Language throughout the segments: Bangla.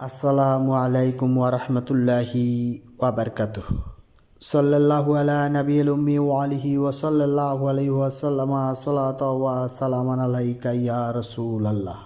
আসসালামু আলাইকুম ওরহমতুল্লাহি ওয়াবারকাত সাল্লাল্লাহু আলা নবিয়ল উম্মি ওয়া আলিহি ওয়া সাল্লাল্লাহু আলাইহি ওয়া সাল্লামা সালাত ওয়া সালামান আলাইকা ইয়া রাসূলুল্লাহ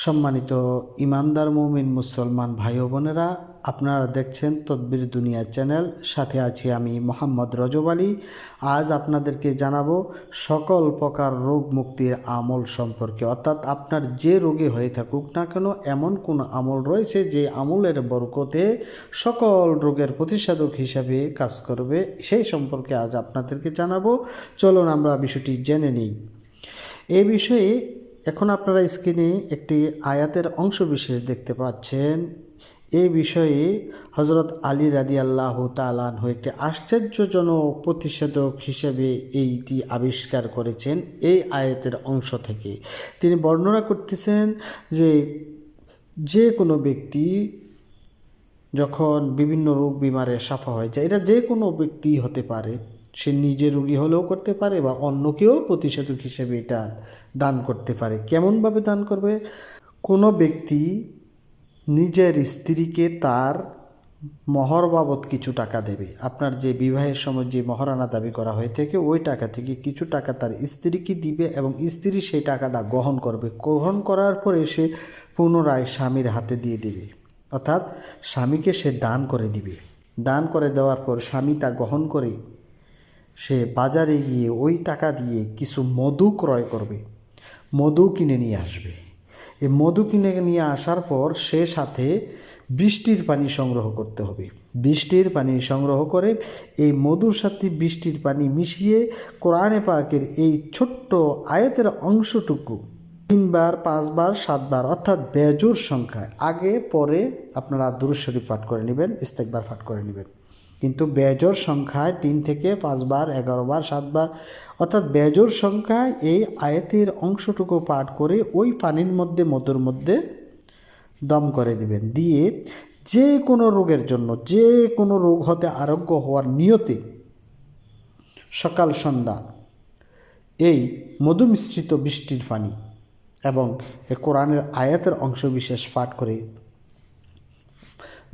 সম্মানিত ইমানদার মুমিন মুসলমান ভাই বোনেরা, আপনারা দেখছেন তদবির দুনিয়া চ্যানেল। সাথে আছি আমি মোহাম্মদ রজব আলী। আজ আপনাদেরকে জানাব সকল প্রকার রোগ মুক্তির আমল সম্পর্কে। অর্থাৎ আপনার যে রোগে হয়ে থাকুক না কেন, এমন কোন আমল রয়েছে যে আমলের বরকতে সকল রোগের প্রতিষেধক হিসাবে কাজ করবে। সেই সম্পর্কে আজ আপনাদেরকে জানাব। চলুন আমরা বিষয়টি জেনে নিই। এ বিষয়ে এখন আপনারা স্ক্রিনে একটি আয়াতের অংশ বিশেষ দেখতে পাচ্ছেন। এই বিষয়ে হজরত আলী রাদি আল্লাহ তালানহ একটি আশ্চর্যজনক প্রতিষেধক হিসেবে এইটি আবিষ্কার করেছেন এই আয়াতের অংশ থেকে। তিনি বর্ণনা করতেছেন যে যে কোনো ব্যক্তি যখন বিভিন্ন রোগ বিমারে সাফা হয়ে যায়, এটা যে কোনো ব্যক্তি হতে পারে। সে নিজে রোগী হলেও করতে পারে বা অন্যকেও প্রতিষেধক হিসেবে এটা দান করতে পারে। কেমনভাবে দান করবে? কোনো ব্যক্তি নিজের স্ত্রীকে তার মহর বাবদ কিছু টাকা দেবে। আপনার যে বিবাহের সময় যে মহারানা দাবি করা হয়ে থাকে, ওই টাকা থেকে কিছু টাকা তার স্ত্রীকে দিবে এবং স্ত্রী সেই টাকাটা গ্রহণ করবে। গ্রহণ করার পরে সে পুনরায় স্বামীর হাতে দিয়ে দেবে। অর্থাৎ স্বামীকে সে দান করে দিবে। দান করে দেওয়ার পর স্বামী তা গ্রহণ করে সে বাজারে গিয়ে ওই টাকা দিয়ে কিছু মধু ক্রয় করবে, মধু কিনে নিয়ে আসবে। এই মধু কিনে নিয়ে আসার পর সে সাথে বৃষ্টির পানি সংগ্রহ করতে হবে। বৃষ্টির পানি সংগ্রহ করে এই মধুর সাথে বৃষ্টির পানি মিশিয়ে কোরআনে পাকের এই ছোট্ট আয়াতের অংশটুকু তিনবার, পাঁচবার, সাতবার, অর্থাৎ বেজোর সংখ্যায় আগে, পরে আপনারা দুরুশ্বরী পাঠ করে নেবেন, ইস্তেকবার পাঠ করে নেবেন। কিন্তু বেজোর সংখ্যায় তিন থেকে পাঁচবার, এগারোবার, সাতবার, অর্থাৎ বেজোর সংখ্যায় এই আয়াতের অংশটুকু পাঠ করে ওই পানির মধ্যে, মধুর মধ্যে দম করে দিবেন। দিয়ে যে কোনো রোগের জন্য, যে কোনো রোগ হতে আরোগ্য হওয়ার নিয়তে সকাল, সন্ধ্যা এই মধু মিশ্রিত বৃষ্টির পানি এবং কোরআনের আয়াতের অংশ বিশেষ পাঠ করে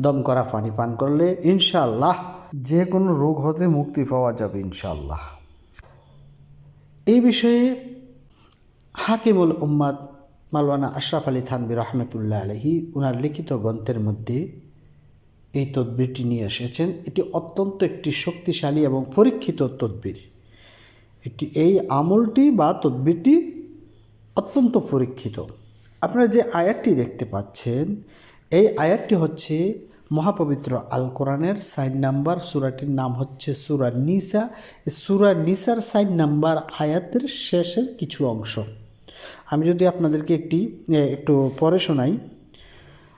দম করা, পানি পান করলে ইনশাল্লাহ যে কোনো রোগ হতে মুক্তি পাওয়া যাবে ইনশাল্লাহ এই বিষয়ে হাকিমুল উম্মাদ মালওয়ানা আশরাফ আলী থানবি রহমতুল্লাহ আলহি ওনার লিখিত গ্রন্থের মধ্যে এই তদবিরটি নিয়ে এসেছেন। এটি অত্যন্ত একটি শক্তিশালী এবং পরীক্ষিত তদবির। এটি, এই আমলটি বা তদবিরটি অত্যন্ত পরীক্ষিত। আপনারা যে আয়াতটি দেখতে পাচ্ছেন এই আয়াতটি হচ্ছে মহাপবিত্র আল কোরআনের সাইন নাম্বার, সুরাটির নাম হচ্ছে সুরা নিসা। সুরা নিসার সাইন নাম্বার আয়াতের শেষের কিছু অংশ। আমি যদি আপনাদেরকে একটি একটু পরে শোনাই,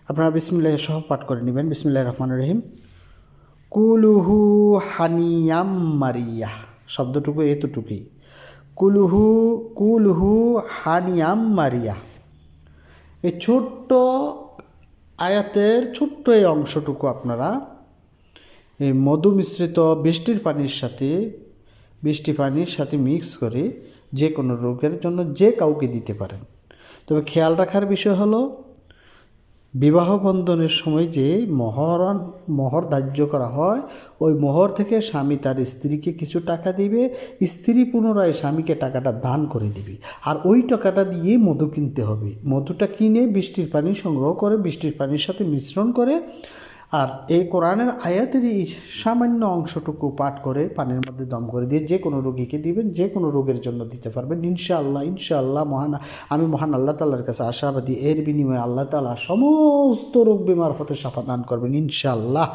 আপনারা বিসমিল্লাহ সহ পাঠ করে নেবেন। বিসমিল্লাহ রহমান রহিম। কুলুহু হানিয়াম মারিয়া শব্দটুকু এতটুকুই। কুলুহু, কুলহু হানিয়াম মারিয়া এই ছোট্ট আয়াতের ছোট্ট এই অংশটুকু আপনারা এই মধু মিশ্রিত বৃষ্টির পানির সাথে, বৃষ্টি পানির সাথে মিক্স করে যে কোনো রোগের জন্য যে কাউকে দিতে পারেন। তবে খেয়াল রাখার বিষয় হলো বিবাহ বন্ধনের সময় যে মহরণ মহর ধার্য করা হয়, ওই মহর থেকে স্বামী তার স্ত্রীকে কিছু টাকা দিবে, স্ত্রী পুনরায় স্বামীকে টাকাটা দান করে দিবে। আর ওই টাকাটা দিয়ে মধু কিনতে হবে। মধুটা কিনে বৃষ্টির পানি সংগ্রহ করে, বৃষ্টির পানির সাথে মিশ্রণ করে আর এই কোরআনের আয়াতের এই সামান্য অংশটুকু পাঠ করে পানির মধ্যে দম করে দিয়ে যে কোনো রোগীকে দিবেন, যে কোনো রোগের জন্য দিতে পারবেন। ইনশাআল্লাহ ইনশাআল্লাহ, মহান, আমি মহান আল্লাহ তাল্লার কাছে আশাবাদী। এর বিনিময়ে আল্লাহ তালা সমস্ত রোগ বিমার হতে সাফা দান করবেন, ইনশাআল্লাহ।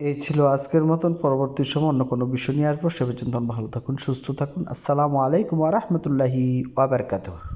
এই ছিল আজকের মতন। পরবর্তী সময় অন্য কোনো বিষয় নিয়ে আসব। সে পর্যন্ত ভালো থাকুন, সুস্থ থাকুন। আসসালামু আলাইকুম রহমতুল্লাহি ওয়াবারকাতুহ